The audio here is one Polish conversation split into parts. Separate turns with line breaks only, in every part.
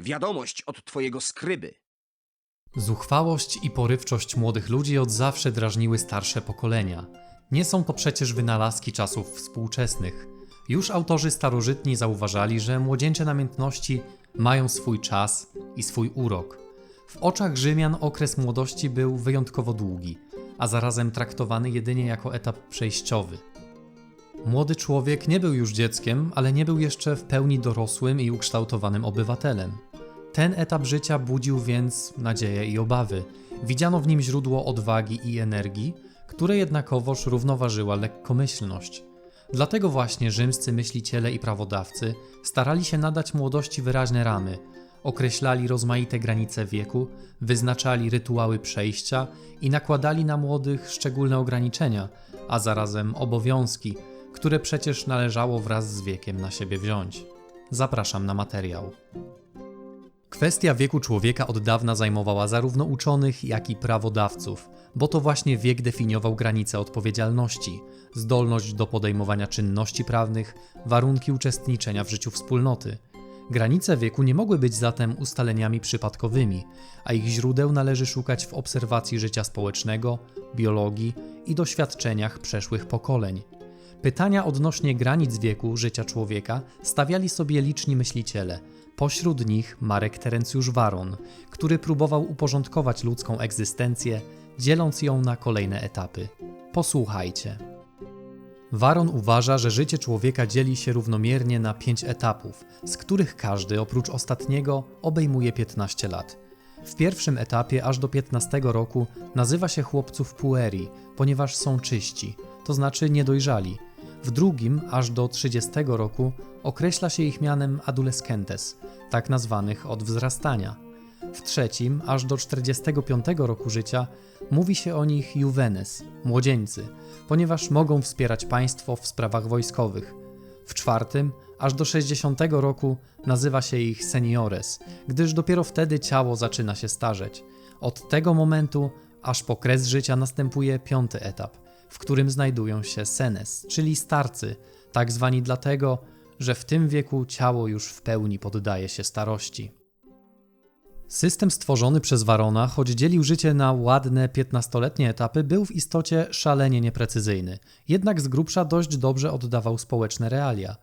Wiadomość od twojego skryby.
Zuchwałość i porywczość młodych ludzi od zawsze drażniły starsze pokolenia. Nie są to przecież wynalazki czasów współczesnych. Już autorzy starożytni zauważali, że młodzieńcze namiętności mają swój czas i swój urok. W oczach Rzymian okres młodości był wyjątkowo długi, a zarazem traktowany jedynie jako etap przejściowy. Młody człowiek nie był już dzieckiem, ale nie był jeszcze w pełni dorosłym i ukształtowanym obywatelem. Ten etap życia budził więc nadzieje i obawy. Widziano w nim źródło odwagi i energii, które jednakowoż równoważyła lekkomyślność. Dlatego właśnie rzymscy myśliciele i prawodawcy starali się nadać młodości wyraźne ramy, określali rozmaite granice wieku, wyznaczali rytuały przejścia i nakładali na młodych szczególne ograniczenia, a zarazem obowiązki, które przecież należało wraz z wiekiem na siebie wziąć. Zapraszam na materiał. Kwestia wieku człowieka od dawna zajmowała zarówno uczonych, jak i prawodawców, bo to właśnie wiek definiował granice odpowiedzialności, zdolność do podejmowania czynności prawnych, warunki uczestniczenia w życiu wspólnoty. Granice wieku nie mogły być zatem ustaleniami przypadkowymi, a ich źródeł należy szukać w obserwacji życia społecznego, biologii i doświadczeniach przeszłych pokoleń. Pytania odnośnie granic wieku życia człowieka stawiali sobie liczni myśliciele, pośród nich Marek Terencjusz Waron, który próbował uporządkować ludzką egzystencję, dzieląc ją na kolejne etapy. Posłuchajcie. Waron uważa, że życie człowieka dzieli się równomiernie na pięć etapów, z których każdy oprócz ostatniego obejmuje 15 lat. W pierwszym etapie aż do 15 roku nazywa się chłopców pueri, ponieważ są czyści, to znaczy niedojrzali. W drugim, aż do 30 roku, określa się ich mianem adolescentes, tak nazwanych od wzrastania. W trzecim, aż do 45 roku życia, mówi się o nich juvenes, młodzieńcy, ponieważ mogą wspierać państwo w sprawach wojskowych. W czwartym, aż do 60 roku nazywa się ich seniores, gdyż dopiero wtedy ciało zaczyna się starzeć. Od tego momentu aż po kres życia następuje piąty etap, w którym znajdują się senes, czyli starcy, tak zwani dlatego, że w tym wieku ciało już w pełni poddaje się starości. System stworzony przez Warona, choć dzielił życie na ładne 15-letnie etapy, był w istocie szalenie nieprecyzyjny, jednak z grubsza dość dobrze oddawał społeczne realia.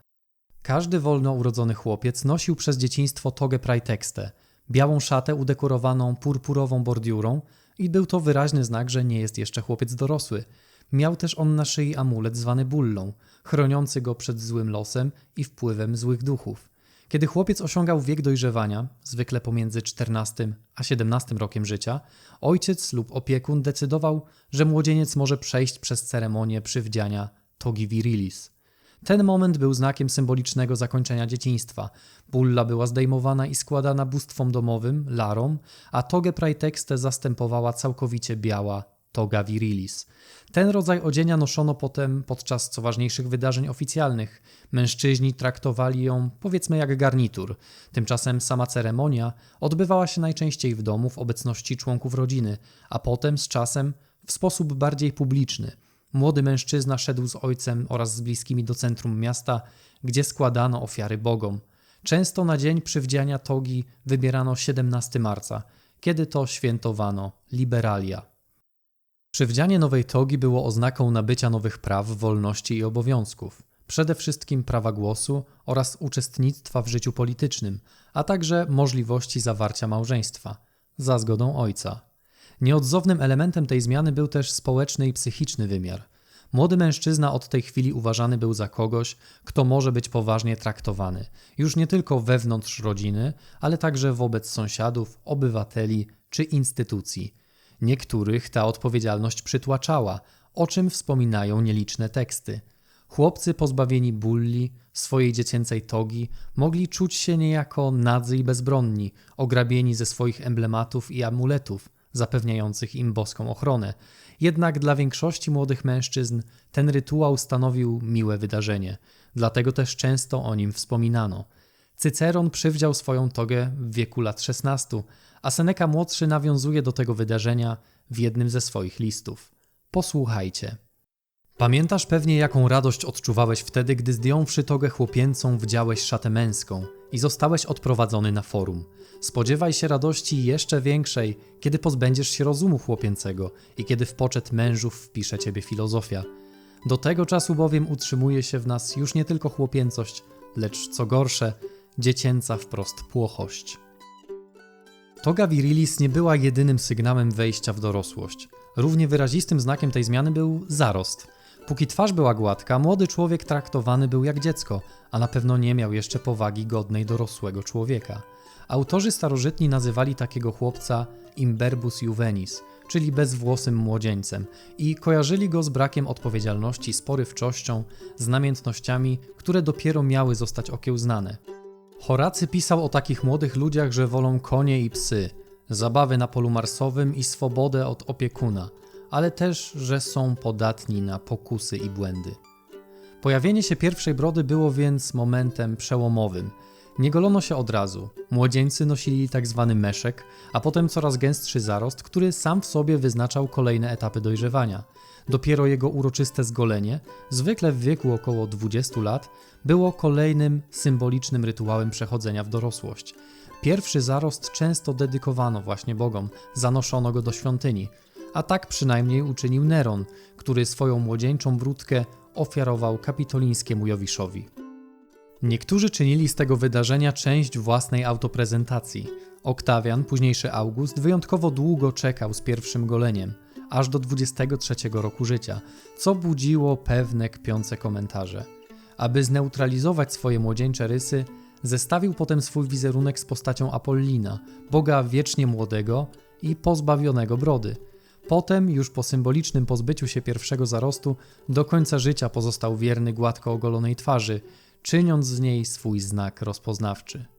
Każdy wolno urodzony chłopiec nosił przez dzieciństwo togę praetextę, białą szatę udekorowaną purpurową bordiurą i był to wyraźny znak, że nie jest jeszcze chłopiec dorosły. Miał też on na szyi amulet zwany bullą, chroniący go przed złym losem i wpływem złych duchów. Kiedy chłopiec osiągał wiek dojrzewania, zwykle pomiędzy 14 a 17 rokiem życia, ojciec lub opiekun decydował, że młodzieniec może przejść przez ceremonię przywdziania togi virilis. Ten moment był znakiem symbolicznego zakończenia dzieciństwa. Bulla była zdejmowana i składana bóstwom domowym, larom, a togę praetextę zastępowała całkowicie biała toga virilis. Ten rodzaj odzienia noszono potem podczas co ważniejszych wydarzeń oficjalnych. Mężczyźni traktowali ją powiedzmy jak garnitur. Tymczasem sama ceremonia odbywała się najczęściej w domu w obecności członków rodziny, a potem z czasem w sposób bardziej publiczny. Młody mężczyzna szedł z ojcem oraz z bliskimi do centrum miasta, gdzie składano ofiary bogom. Często na dzień przywdziania togi wybierano 17 marca, kiedy to świętowano liberalia. Przywdzianie nowej togi było oznaką nabycia nowych praw, wolności i obowiązków, przede wszystkim prawa głosu oraz uczestnictwa w życiu politycznym, a także możliwości zawarcia małżeństwa za zgodą ojca. Nieodzownym elementem tej zmiany był też społeczny i psychiczny wymiar. Młody mężczyzna od tej chwili uważany był za kogoś, kto może być poważnie traktowany, już nie tylko wewnątrz rodziny, ale także wobec sąsiadów, obywateli czy instytucji. Niektórych ta odpowiedzialność przytłaczała, o czym wspominają nieliczne teksty. Chłopcy pozbawieni bulli, swojej dziecięcej togi, mogli czuć się niejako nadzy i bezbronni, ograbieni ze swoich emblematów i amuletów, zapewniających im boską ochronę. Jednak dla większości młodych mężczyzn ten rytuał stanowił miłe wydarzenie, dlatego też często o nim wspominano. Cyceron przywdział swoją togę w wieku lat 16, a Seneca młodszy nawiązuje do tego wydarzenia w jednym ze swoich listów. Posłuchajcie. Pamiętasz pewnie, jaką radość odczuwałeś wtedy, gdy zdjąwszy togę chłopięcą, wdziałeś szatę męską i zostałeś odprowadzony na forum. Spodziewaj się radości jeszcze większej, kiedy pozbędziesz się rozumu chłopięcego i kiedy w poczet mężów wpisze ciebie filozofia. Do tego czasu bowiem utrzymuje się w nas już nie tylko chłopięcość, lecz co gorsze, dziecięca wprost płochość. Toga virilis nie była jedynym sygnałem wejścia w dorosłość. Równie wyrazistym znakiem tej zmiany był zarost. Póki twarz była gładka, młody człowiek traktowany był jak dziecko, a na pewno nie miał jeszcze powagi godnej dorosłego człowieka. Autorzy starożytni nazywali takiego chłopca imberbus juvenis, czyli bezwłosym młodzieńcem, i kojarzyli go z brakiem odpowiedzialności, z porywczością, z namiętnościami, które dopiero miały zostać okiełznane. Horacy pisał o takich młodych ludziach, że wolą konie i psy, zabawy na polu marsowym i swobodę od opiekuna, ale też, że są podatni na pokusy i błędy. Pojawienie się pierwszej brody było więc momentem przełomowym. Nie golono się od razu. Młodzieńcy nosili tak zwany meszek, a potem coraz gęstszy zarost, który sam w sobie wyznaczał kolejne etapy dojrzewania. Dopiero jego uroczyste zgolenie, zwykle w wieku około 20 lat, było kolejnym symbolicznym rytuałem przechodzenia w dorosłość. Pierwszy zarost często dedykowano właśnie bogom, zanoszono go do świątyni, a tak przynajmniej uczynił Neron, który swoją młodzieńczą brudkę ofiarował kapitolińskiemu Jowiszowi. Niektórzy czynili z tego wydarzenia część własnej autoprezentacji. Oktawian, późniejszy August, wyjątkowo długo czekał z pierwszym goleniem, aż do 23 roku życia, co budziło pewne kpiące komentarze. Aby zneutralizować swoje młodzieńcze rysy, zestawił potem swój wizerunek z postacią Apollina, boga wiecznie młodego i pozbawionego brody. Potem, już po symbolicznym pozbyciu się pierwszego zarostu, do końca życia pozostał wierny gładko ogolonej twarzy, czyniąc z niej swój znak rozpoznawczy.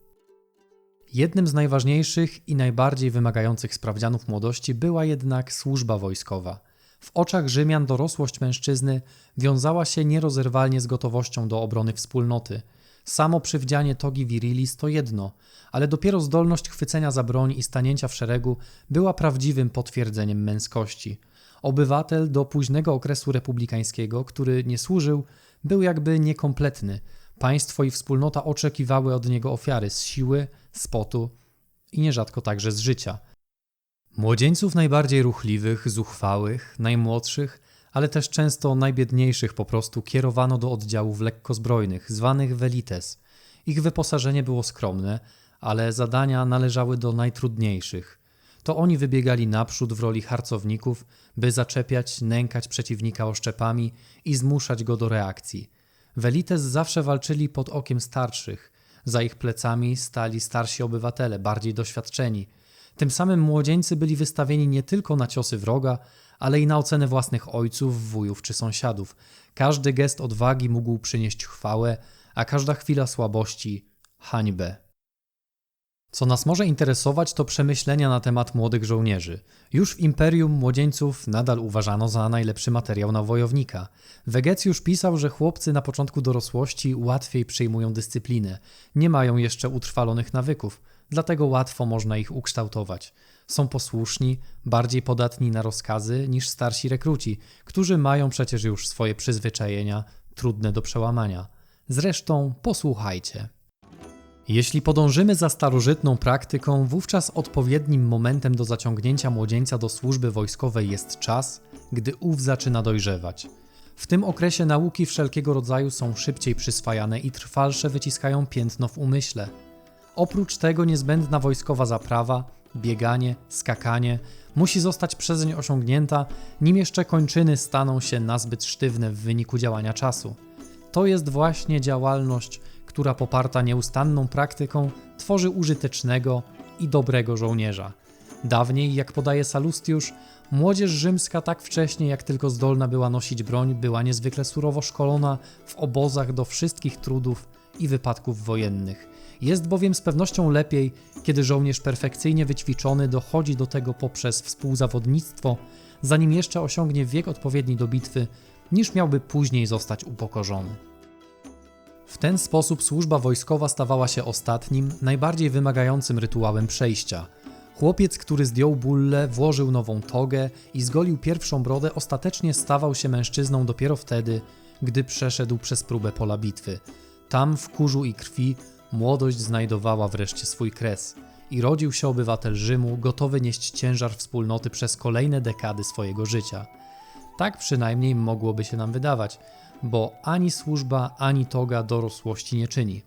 Jednym z najważniejszych i najbardziej wymagających sprawdzianów młodości była jednak służba wojskowa. W oczach Rzymian dorosłość mężczyzny wiązała się nierozerwalnie z gotowością do obrony wspólnoty. Samo przywdzianie togi virilis to jedno, ale dopiero zdolność chwycenia za broń i stanięcia w szeregu była prawdziwym potwierdzeniem męskości. Obywatel do późnego okresu republikańskiego, który nie służył, był jakby niekompletny. Państwo i wspólnota oczekiwały od niego ofiary z siły, z potu i nierzadko także z życia. Młodzieńców najbardziej ruchliwych, zuchwałych, najmłodszych, ale też często najbiedniejszych po prostu kierowano do oddziałów lekkozbrojnych, zwanych velites. Ich wyposażenie było skromne, ale zadania należały do najtrudniejszych. To oni wybiegali naprzód w roli harcowników, by zaczepiać, nękać przeciwnika oszczepami i zmuszać go do reakcji. Velites zawsze walczyli pod okiem starszych. Za ich plecami stali starsi obywatele, bardziej doświadczeni. Tym samym młodzieńcy byli wystawieni nie tylko na ciosy wroga, ale i na ocenę własnych ojców, wujów czy sąsiadów. Każdy gest odwagi mógł przynieść chwałę, a każda chwila słabości hańbę. Co nas może interesować, to przemyślenia na temat młodych żołnierzy. Już w imperium młodzieńców nadal uważano za najlepszy materiał na wojownika. Wegecjusz pisał, że chłopcy na początku dorosłości łatwiej przyjmują dyscyplinę, nie mają jeszcze utrwalonych nawyków, dlatego łatwo można ich ukształtować. Są posłuszni, bardziej podatni na rozkazy niż starsi rekruci, którzy mają przecież już swoje przyzwyczajenia, trudne do przełamania. Zresztą posłuchajcie. Jeśli podążymy za starożytną praktyką, wówczas odpowiednim momentem do zaciągnięcia młodzieńca do służby wojskowej jest czas, gdy ów zaczyna dojrzewać. W tym okresie nauki wszelkiego rodzaju są szybciej przyswajane i trwalsze wyciskają piętno w umyśle. Oprócz tego niezbędna wojskowa zaprawa, bieganie, skakanie musi zostać przezeń osiągnięta, nim jeszcze kończyny staną się nazbyt sztywne w wyniku działania czasu. To jest właśnie działalność, która poparta nieustanną praktyką tworzy użytecznego i dobrego żołnierza. Dawniej, jak podaje Salustiusz, młodzież rzymska tak wcześnie jak tylko zdolna była nosić broń, była niezwykle surowo szkolona w obozach do wszystkich trudów i wypadków wojennych. Jest bowiem z pewnością lepiej, kiedy żołnierz perfekcyjnie wyćwiczony dochodzi do tego poprzez współzawodnictwo, zanim jeszcze osiągnie wiek odpowiedni do bitwy, niż miałby później zostać upokorzony. W ten sposób służba wojskowa stawała się ostatnim, najbardziej wymagającym rytuałem przejścia. Chłopiec, który zdjął bullę, włożył nową togę i zgolił pierwszą brodę, ostatecznie stawał się mężczyzną dopiero wtedy, gdy przeszedł przez próbę pola bitwy. Tam w kurzu i krwi młodość znajdowała wreszcie swój kres i rodził się obywatel Rzymu, gotowy nieść ciężar wspólnoty przez kolejne dekady swojego życia. Tak przynajmniej mogłoby się nam wydawać, bo ani służba, ani toga dorosłości nie czyni.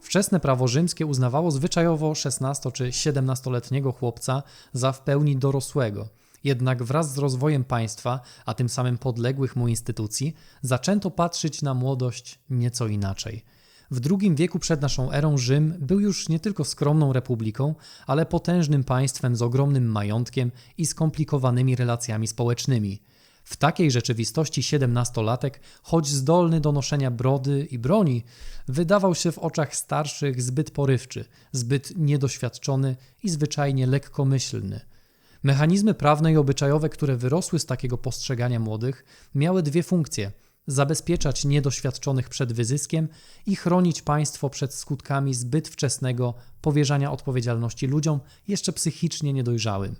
Wczesne prawo rzymskie uznawało zwyczajowo 16 czy 17-letniego chłopca za w pełni dorosłego. Jednak wraz z rozwojem państwa, a tym samym podległych mu instytucji, zaczęto patrzeć na młodość nieco inaczej. W II wieku przed naszą erą Rzym był już nie tylko skromną republiką, ale potężnym państwem z ogromnym majątkiem i skomplikowanymi relacjami społecznymi. W takiej rzeczywistości siedemnastolatek, choć zdolny do noszenia brody i broni, wydawał się w oczach starszych zbyt porywczy, zbyt niedoświadczony i zwyczajnie lekkomyślny. Mechanizmy prawne i obyczajowe, które wyrosły z takiego postrzegania młodych, miały dwie funkcje: zabezpieczać niedoświadczonych przed wyzyskiem i chronić państwo przed skutkami zbyt wczesnego powierzania odpowiedzialności ludziom jeszcze psychicznie niedojrzałym.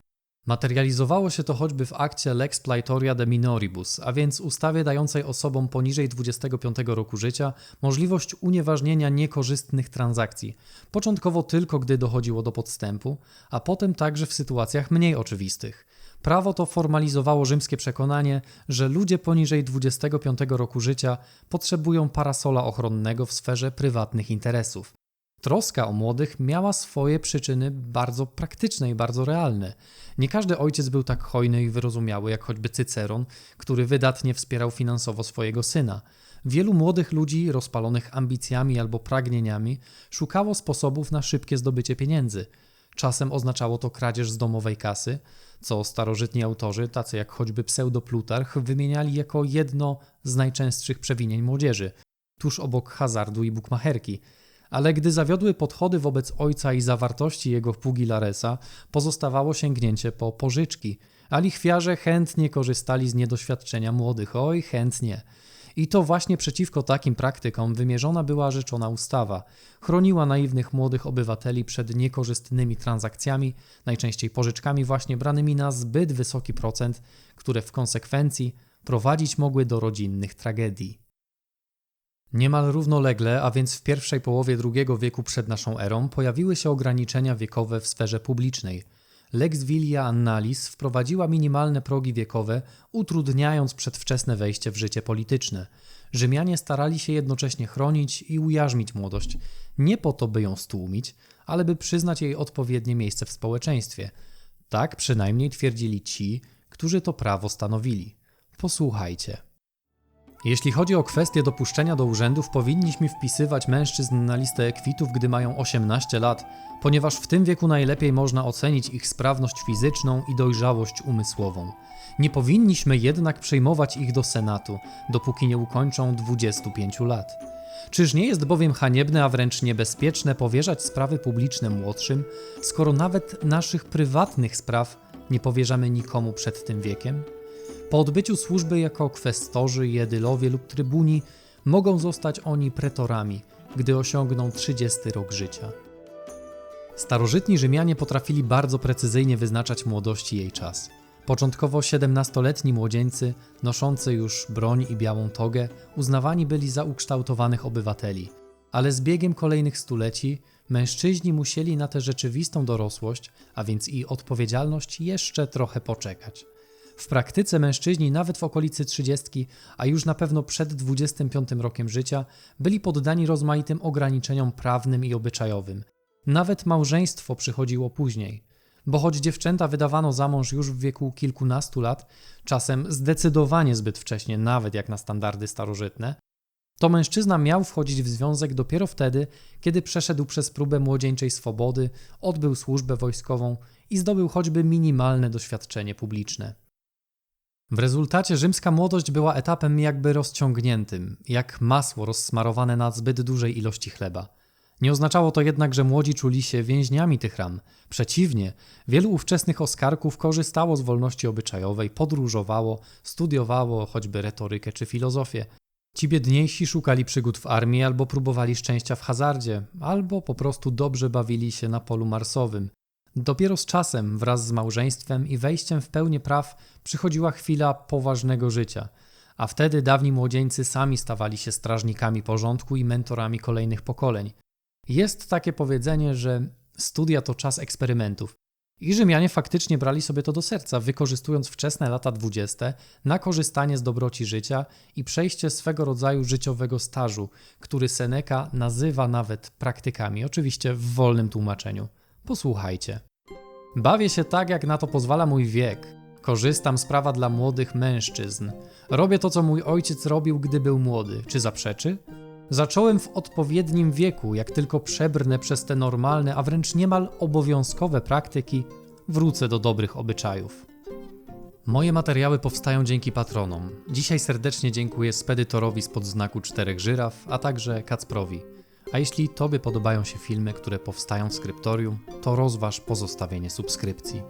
Materializowało się to choćby w akcie Lex Plaitoria de Minoribus, a więc ustawie dającej osobom poniżej 25 roku życia możliwość unieważnienia niekorzystnych transakcji, początkowo tylko gdy dochodziło do podstępu, a potem także w sytuacjach mniej oczywistych. Prawo to formalizowało rzymskie przekonanie, że ludzie poniżej 25 roku życia potrzebują parasola ochronnego w sferze prywatnych interesów. Troska o młodych miała swoje przyczyny bardzo praktyczne i bardzo realne. Nie każdy ojciec był tak hojny i wyrozumiały jak choćby Cyceron, który wydatnie wspierał finansowo swojego syna. Wielu młodych ludzi rozpalonych ambicjami albo pragnieniami szukało sposobów na szybkie zdobycie pieniędzy. Czasem oznaczało to kradzież z domowej kasy, co starożytni autorzy, tacy jak choćby pseudoplutarch, wymieniali jako jedno z najczęstszych przewinień młodzieży, tuż obok hazardu i bukmacherki – ale gdy zawiodły podchody wobec ojca i zawartości jego pugilaresa, pozostawało sięgnięcie po pożyczki, a lichwiarze chętnie korzystali z niedoświadczenia młodych, oj chętnie. I to właśnie przeciwko takim praktykom wymierzona była rzeczona ustawa. Chroniła naiwnych młodych obywateli przed niekorzystnymi transakcjami, najczęściej pożyczkami właśnie branymi na zbyt wysoki procent, które w konsekwencji prowadzić mogły do rodzinnych tragedii. Niemal równolegle, a więc w pierwszej połowie II wieku przed naszą erą, pojawiły się ograniczenia wiekowe w sferze publicznej. Lex Vilia Annalis wprowadziła minimalne progi wiekowe, utrudniając przedwczesne wejście w życie polityczne. Rzymianie starali się jednocześnie chronić i ujarzmić młodość, nie po to, by ją stłumić, ale by przyznać jej odpowiednie miejsce w społeczeństwie. Tak przynajmniej twierdzili ci, którzy to prawo stanowili. Posłuchajcie. Jeśli chodzi o kwestię dopuszczenia do urzędów, powinniśmy wpisywać mężczyzn na listę ekwitów, gdy mają 18 lat, ponieważ w tym wieku najlepiej można ocenić ich sprawność fizyczną i dojrzałość umysłową. Nie powinniśmy jednak przyjmować ich do Senatu, dopóki nie ukończą 25 lat. Czyż nie jest bowiem haniebne, a wręcz niebezpieczne powierzać sprawy publiczne młodszym, skoro nawet naszych prywatnych spraw nie powierzamy nikomu przed tym wiekiem? Po odbyciu służby jako kwestorzy, jedylowie lub trybuni mogą zostać oni pretorami, gdy osiągną 30 rok życia. Starożytni Rzymianie potrafili bardzo precyzyjnie wyznaczać młodości jej czas. Początkowo 17-letni młodzieńcy, noszący już broń i białą togę, uznawani byli za ukształtowanych obywateli, ale z biegiem kolejnych stuleci mężczyźni musieli na tę rzeczywistą dorosłość, a więc i odpowiedzialność, jeszcze trochę poczekać. W praktyce mężczyźni, nawet w okolicy 30, a już na pewno przed 25 rokiem życia, byli poddani rozmaitym ograniczeniom prawnym i obyczajowym. Nawet małżeństwo przychodziło później. Bo choć dziewczęta wydawano za mąż już w wieku kilkunastu lat, czasem zdecydowanie zbyt wcześnie, nawet jak na standardy starożytne, to mężczyzna miał wchodzić w związek dopiero wtedy, kiedy przeszedł przez próbę młodzieńczej swobody, odbył służbę wojskową i zdobył choćby minimalne doświadczenie publiczne. W rezultacie rzymska młodość była etapem jakby rozciągniętym, jak masło rozsmarowane na zbyt dużej ilości chleba. Nie oznaczało to jednak, że młodzi czuli się więźniami tych ram. Przeciwnie, wielu ówczesnych oskarków korzystało z wolności obyczajowej, podróżowało, studiowało choćby retorykę czy filozofię. Ci biedniejsi szukali przygód w armii albo próbowali szczęścia w hazardzie, albo po prostu dobrze bawili się na polu marsowym. Dopiero z czasem, wraz z małżeństwem i wejściem w pełnię praw, przychodziła chwila poważnego życia, a wtedy dawni młodzieńcy sami stawali się strażnikami porządku i mentorami kolejnych pokoleń. Jest takie powiedzenie, że studia to czas eksperymentów. I Rzymianie faktycznie brali sobie to do serca, wykorzystując wczesne lata dwudzieste na korzystanie z dobroci życia i przejście swego rodzaju życiowego stażu, który Seneca nazywa nawet praktykami, oczywiście w wolnym tłumaczeniu. Posłuchajcie. Bawię się tak, jak na to pozwala mój wiek. Korzystam z prawa dla młodych mężczyzn. Robię to, co mój ojciec robił, gdy był młody. Czy zaprzeczy? Zacząłem w odpowiednim wieku, jak tylko przebrnę przez te normalne, a wręcz niemal obowiązkowe praktyki, wrócę do dobrych obyczajów. Moje materiały powstają dzięki patronom. Dzisiaj serdecznie dziękuję spedytorowi spod znaku czterech żyraf, a także Kacprowi. A jeśli Tobie podobają się filmy, które powstają w skryptorium, to rozważ pozostawienie subskrypcji.